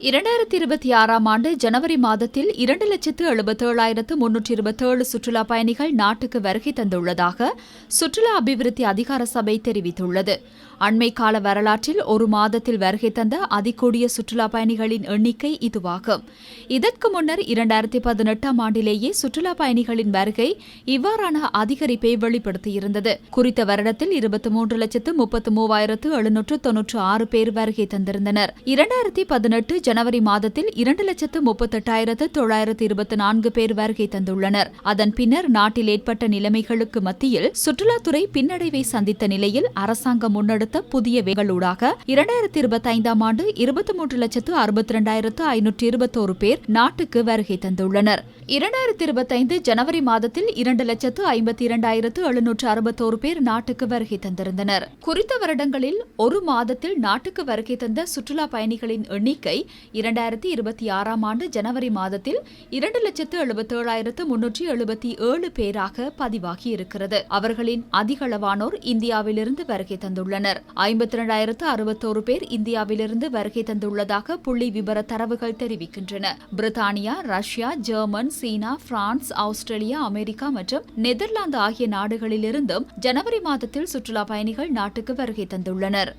இரண்டாயிரத்தி இருபத்தி ஆறாம் ஆண்டு ஜனவரி மாதத்தில் இரண்டு லட்சத்து எழுபத்தேழாயிரத்து முன்னூற்றி இருபத்தேழு சுற்றுலா பயணிகள் நாட்டுக்கு வருகை தந்துள்ளதாக சுற்றுலா அபிவிருத்தி அதிகார சபை தெரிவித்துள்ளது. அண்மை கால வரலாற்றில் ஒரு மாதத்தில் வருகை தந்த அதிகூடிய சுற்றுலா பயணிகளின் எண்ணிக்கை இதுவாகும். இதற்கு முன்னர் இரண்டாயிரத்தி பதினெட்டாம் ஆண்டிலேயே சுற்றுலா பயணிகளின் வருகை இவ்வாறான அதிகரிப்பை வெளிப்படுத்தியிருந்தது. குறித்த வருடத்தில் இருபத்தி மூன்று லட்சத்து முப்பத்து மூவாயிரத்து எழுநூற்று தொன்னூற்று ஆறு பேர் வருகை தந்திருந்தனர். இரண்டாயிரத்தி பதினெட்டு ஜனவரி மாதத்தில் இரண்டு லட்சத்து முப்பத்தெட்டாயிரத்து தொள்ளாயிரத்து இருபத்தி நான்கு பேர் வருகை தந்துள்ளனர். அதன் பின்னர் நாட்டில் ஏற்பட்ட நிலைமைகளுக்கு மத்தியில் சுற்றுலாத்துறை பின்னடைவை சந்தித்த நிலையில் அரசாங்கம் முன்னெடுத்த புதிய வேகளூடாக இரண்டாயிரத்தி இருபத்தி ஐந்தாம் ஆண்டு இருபத்தி மூன்று லட்சத்து அறுபத்தி இரண்டாயிரத்து ஐநூற்று இருபத்தோரு பேர் நாட்டுக்கு வருகை தந்துள்ளனர். இரண்டாயிரத்தி இருபத்தைந்து ஜனவரி மாதத்தில் இரண்டு லட்சத்து ஐம்பத்தி இரண்டாயிரத்து எழுநூற்று அறுபத்தோரு பேர் நாட்டுக்கு வருகை தந்திருந்தனர். குறித்த வருடங்களில் ஒரு மாதத்தில் நாட்டுக்கு வருகை தந்த சுற்றுலா பயணிகளின் எண்ணிக்கை இரண்டாயிரத்தி இருபத்தி ஆறாம் ஆண்டு ஜனவரி மாதத்தில் இரண்டு லட்சத்து எழுபத்தேழாயிரத்து முன்னூற்றி எழுபத்தி ஏழு பேராக பதிவாகி இருக்கிறது. அவர்களின் அதிகளவானோர் இந்தியாவிலிருந்து வருகை தந்துள்ளனர். ஐம்பத்தி இரண்டாயிரத்து அறுபத்தோரு பேர் இந்தியாவிலிருந்து வருகை தந்துள்ளதாக புள்ளி விபர தரவுகள் தெரிவிக்கின்றன. பிரித்தானியா ரஷ்யா ஜெர்மன் சீனா பிரான்ஸ் ஆஸ்திரேலியா அமெரிக்கா மற்றும் நெதர்லாந்து ஆகிய நாடுகளிலிருந்தும் ஜனவரி மாதத்தில் சுற்றுலா பயணிகள் நாட்டுக்கு வருகை தந்துள்ளனர்.